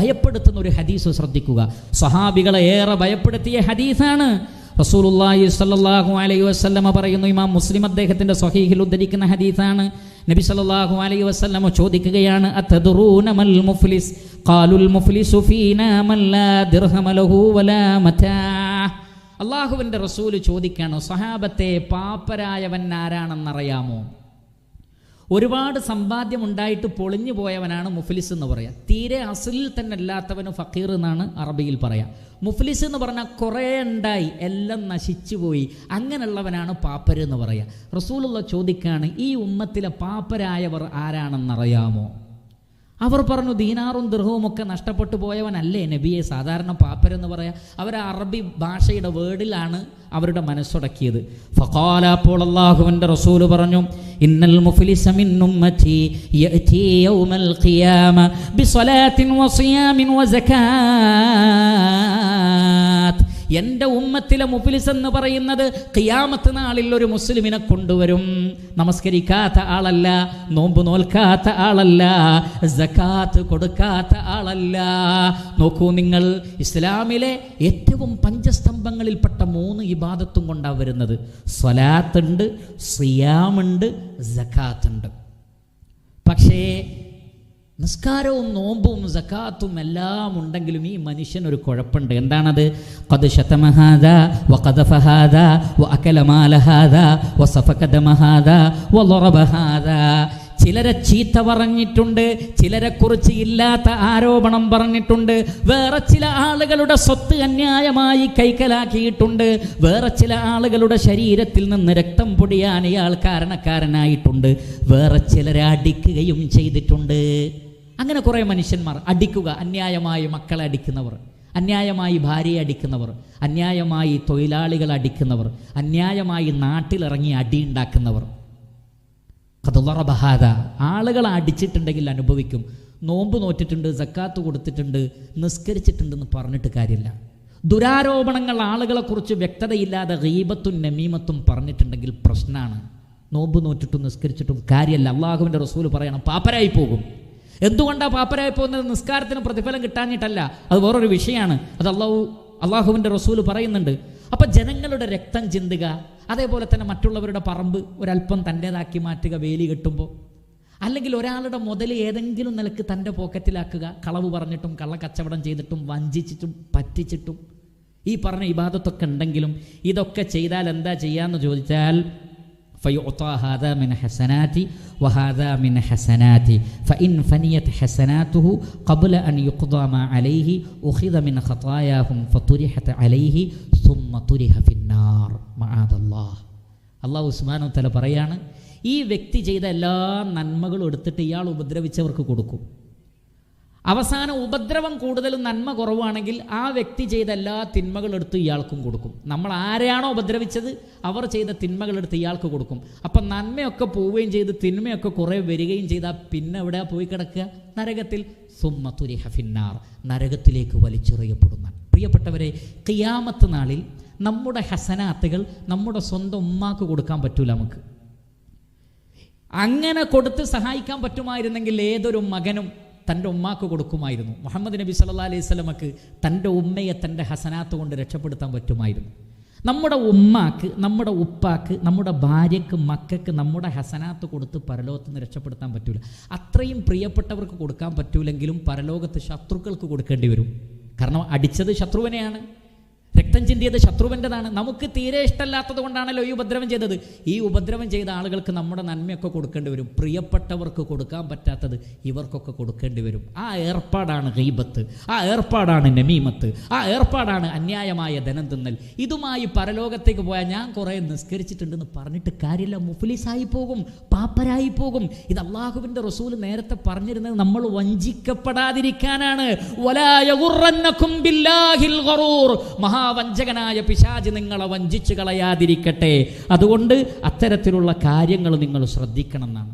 ഭയപ്പെടുത്തുന്ന ഒരു ഹദീസ് ശ്രദ്ധിക്കുക. സഹാബികളെ ഏറെ ഭയപ്പെടുത്തിയ ഹദീസാണ്. റസൂലുള്ളാഹി സ്വല്ലല്ലാഹു അലൈഹി വസ്ലമ പറയുന്നു ഇമാം മുസ്ലിം അദ്ദേഹത്തിന്റെ സ്വഹീഹിൽ ഉദ്ധരിക്കുന്ന ഹദീസാണ്. നബി സല്ലാഹു അലൈഹി വസല്ലമ ചോദിക്കുകയാണ് അതദ്റൂന മൽ മുഫ്ലിസ്? ഖാലുൽ മുഫ്ലിസു ഫീനാ മല്ലാ ലാ ലഹു വലാ മതാ. അള്ളാഹുവിന്റെ റസൂൽ ചോദിക്കാണ് സഹാബത്തെ പാപ്പരായവൻ ആരാണെന്നറിയാമോ? ഒരുപാട് സമ്പാദ്യം ഉണ്ടായിട്ട് പൊളിഞ്ഞു പോയവനാണ് മുഫ്ലിസ് എന്ന് പറയാം. തീരെ അസലിൽ തന്നെ അല്ലാത്തവന് ഫക്കീർ എന്നാണ് അറബിയിൽ പറയാം. മുഫ്ലിസ് എന്ന് പറഞ്ഞാൽ കുറേ ഉണ്ടായി എല്ലാം നശിച്ചു പോയി. അങ്ങനെയുള്ളവനാണ് പാപ്പര് എന്ന് പറയാം. റസൂലുള്ള ചോദിക്കാണ് ഈ ഉമ്മത്തിലെ പാപ്പരായവർ ആരാണെന്നറിയാമോ? അവർ പറഞ്ഞു ദീനാറും ദൃഹവും ഒക്കെ നഷ്ടപ്പെട്ടു പോയവനല്ലേ നബിയെ? സാധാരണ പാപ്പരെന്ന് പറയാം അവർ അറബി ഭാഷയുടെ വേർഡിലാണ് അവരുടെ മനസ്സുടക്കിയത്. ഫഖാല അപ്പോൾ അള്ളാഹുവിന്റെ റസൂൽ പറഞ്ഞു ഇന്നൽ മുഫ്ലിസ മിൻ ഉമ്മതി യൗമൽ ഖിയാമ വസിയാമിൻ വസകാത്ത് എന്റെ ഉമ്മത്തിലെ മുഫ്ലിസ് എന്ന് പറയുന്നത് ഖിയാമത്ത് നാളിൽ ഒരു മുസ്ലിമിനെ കൊണ്ടുവരും. നമസ്കരിക്കാത്ത ആളല്ല നോമ്പ് നോൽക്കാത്ത ആളല്ല ജക്കാത്ത് കൊടുക്കാത്ത ആളല്ല. നോക്കൂ നിങ്ങൾ ഇസ്ലാമിലെ ഏറ്റവും പഞ്ചസ്തംഭങ്ങളിൽപ്പെട്ട മൂന്ന് ഇബാദത്തും കൊണ്ടാണ് വരുന്നത്. സ്വലാത്തുണ്ട് സിയാമുണ്ട് ജക്കാത്തുണ്ട് പക്ഷേ നിസ്കാരവും നോമ്പും സക്കാത്തും എല്ലാം ഉണ്ടെങ്കിലും ഈ മനുഷ്യൻ ഒരു കുഴപ്പമുണ്ട്. എന്താണത്? കത് ശതമഹാദ വ കഥഫഹാദ വ അകലമാലഹാദ വ സഫകദമഹാദ വ ലൊറബഹാദ ചിലരെ ചീത്ത പറഞ്ഞിട്ടുണ്ട് ചിലരെക്കുറിച്ച് ഇല്ലാത്ത ആരോപണം പറഞ്ഞിട്ടുണ്ട് വേറെ ചില ആളുകളുടെ സ്വത്ത് അന്യായമായി കൈക്കലാക്കിയിട്ടുണ്ട് വേറെ ചില ആളുകളുടെ ശരീരത്തിൽ നിന്ന് രക്തം പൊടിയാൻ ഇയാൾ കാരണക്കാരനായിട്ടുണ്ട് വേറെ ചിലരെ അടിക്കുകയും ചെയ്തിട്ടുണ്ട്. അങ്ങനെ കുറേ മനുഷ്യന്മാർ അടിക്കുക അന്യായമായി മക്കളെ അടിക്കുന്നവർ അന്യായമായി ഭാര്യയെ അടിക്കുന്നവർ അന്യായമായി തൊഴിലാളികളെ അടിക്കുന്നവർ അന്യായമായി നാട്ടിലിറങ്ങി അടിയുണ്ടാക്കുന്നവർ കതുളറബഹാദ ആളുകളെ അടിച്ചിട്ടുണ്ടെങ്കിൽ അനുഭവിക്കും. നോമ്പ് നോറ്റിട്ടുണ്ട് സക്കാത്ത് കൊടുത്തിട്ടുണ്ട് നിസ്കരിച്ചിട്ടുണ്ടെന്ന് പറഞ്ഞിട്ട് കാര്യമില്ല. ദുരാരോപണങ്ങൾ ആളുകളെക്കുറിച്ച് വ്യക്തതയില്ലാതെ ഗീബത്തും നമീമത്തും പറഞ്ഞിട്ടുണ്ടെങ്കിൽ പ്രശ്നമാണ്. നോമ്പ് നോറ്റിട്ടും നിസ്കരിച്ചിട്ടും കാര്യമല്ല. അള്ളാഹുവിന്റെ റസൂൽ പറയണം പാപ്പരായി പോകും. എന്തുകൊണ്ടാണ് പാപ്പരായി പോകുന്നത്? നിസ്കാരത്തിന് പ്രതിഫലം കിട്ടാഞ്ഞിട്ടല്ല. അത് വേറൊരു വിഷയമാണ്. അത് അള്ളാഹു അള്ളാഹുവിന്റെ റസൂൽ പറയുന്നുണ്ട്. അപ്പം ജനങ്ങളുടെ രക്തം ചിന്തുക. അതേപോലെ തന്നെ മറ്റുള്ളവരുടെ പറമ്പ് ഒരല്പം തന്റേതാക്കി മാറ്റുക വേലി കെട്ടുമ്പോൾ. അല്ലെങ്കിൽ ഒരാളുടെ മുതൽ ഏതെങ്കിലും നിലയ്ക്ക് തന്റെ പോക്കറ്റിലാക്കുക. കളവ് പറഞ്ഞിട്ടും കള്ളക്കച്ചവടം ചെയ്തിട്ടും വഞ്ചിച്ചിട്ടും പറ്റിച്ചിട്ടും. ഈ പറഞ്ഞ ഇബാദത്തൊക്കെ ഉണ്ടെങ്കിലും ഇതൊക്കെ ചെയ്താൽ എന്താ ചെയ്യാന്ന് ചോദിച്ചാൽ فيعطى هذا من حسناتي وهذا من حسناتي فإن فنيت حسناته قبل أن يقضى ما عليه أخذ من خطاياهم فطرحت عليه ثم طرح في النار معاذ الله അള്ളാഹു ഉസ്മാനു തല പറയാണ് ഈ വ്യക്തി ചെയ്ത എല്ലാ നന്മകളും എടുത്തിട്ട് ഇയാൾ ഉപദ്രവിച്ചവർക്ക് കൊടുക്കും അവസാനം ഉപദ്രവം കൂടുതലും നന്മ കുറവാണെങ്കിൽ ആ വ്യക്തി ചെയ്ത എല്ലാ തിന്മകളും എടുത്ത് ഇയാൾക്കും കൊടുക്കും. നമ്മൾ ആരെയാണോ ഉപദ്രവിച്ചത് അവർ ചെയ്ത തിന്മകൾ എടുത്ത് ഇയാൾക്ക് കൊടുക്കും. അപ്പം നന്മയൊക്കെ പോവുകയും ചെയ്ത് തിന്മയൊക്കെ കുറേ വരികയും ചെയ്താൽ പിന്നെ എവിടെ പോയി കിടക്കുക? നരകത്തിൽ. സുമ്മത്തുരി ഹഫിന്നാർ നരകത്തിലേക്ക് വലിച്ചെറിയപ്പെടുന്ന. പ്രിയപ്പെട്ടവരെ കിയാമത്ത് നാളിൽ നമ്മുടെ ഹസനാത്തുകൾ നമ്മുടെ സ്വന്തം ഉമ്മാക്ക് കൊടുക്കാൻ പറ്റൂല നമുക്ക്. അങ്ങനെ കൊടുത്ത് സഹായിക്കാൻ പറ്റുമായിരുന്നെങ്കിൽ ഏതൊരു മകനും തന്റെ ഉമ്മാക്ക് കൊടുക്കുമായിരുന്നു. മുഹമ്മദ് നബി സല്ലാ അലൈഹി സ്വലമക്ക് തന്റെ ഉമ്മയെ തന്റെ ഹസനാത്ത് കൊണ്ട് രക്ഷപ്പെടുത്താൻ പറ്റുമായിരുന്നു. നമ്മുടെ ഉമ്മാക്ക് നമ്മുടെ ഉപ്പാക്ക് നമ്മുടെ ഭാര്യക്ക് മക്കൾക്ക് നമ്മുടെ ഹസനാത്ത് കൊടുത്ത് പരലോകത്ത് നിന്ന് രക്ഷപ്പെടുത്താൻ പറ്റൂല. അത്രയും പ്രിയപ്പെട്ടവർക്ക് കൊടുക്കാൻ പറ്റൂലെങ്കിലും പരലോകത്ത് ശത്രുക്കൾക്ക് കൊടുക്കേണ്ടി വരും. കാരണം അടിച്ചത് ശത്രുവിനെയാണ്. രക്തം ചിന്തിയത് ശത്രുവിന്റെതാണ്. നമുക്ക് തീരെ ഇഷ്ടമല്ലാത്തത് കൊണ്ടാണല്ലോ ഈ ഉപദ്രവം ചെയ്തത്. ഈ ഉപദ്രവം ചെയ്ത ആളുകൾക്ക് നമ്മുടെ നന്മയൊക്കെ കൊടുക്കേണ്ടി വരും. പ്രിയപ്പെട്ടവർക്ക് കൊടുക്കാൻ പറ്റാത്തത് ഇവർക്കൊക്കെ കൊടുക്കേണ്ടി വരും. ആ ഏർപ്പാടാണ് ഗൈബത്ത്. ആ ഏർപ്പാടാണ് നമീമത്ത്. ആ ഏർപ്പാടാണ് അന്യായമായ ധനം തിന്നൽ ഇതുമായി പരലോകത്തേക്ക് പോയാൽ ഞാൻ കുറേ നിസ്കരിച്ചിട്ടുണ്ടെന്ന് പറഞ്ഞിട്ട് കാര്യമില്ല. മുഫ്ലിസായി പോകും. പാപ്പരായി പോകും. ഇത് അള്ളാഹുവിന്റെ റസൂൽ നേരത്തെ പറഞ്ഞിരുന്നത് നമ്മൾ വഞ്ചിക്കപ്പെടാതിരിക്കാനാണ്. മഹാ മഹാവഞ്ചകനായ പിശാജ് നിങ്ങളെ വഞ്ചിച്ചു കളയാതിരിക്കട്ടെ. അതുകൊണ്ട് അത്തരത്തിലുള്ള കാര്യങ്ങൾ നിങ്ങൾ ശ്രദ്ധിക്കണം എന്നാണ്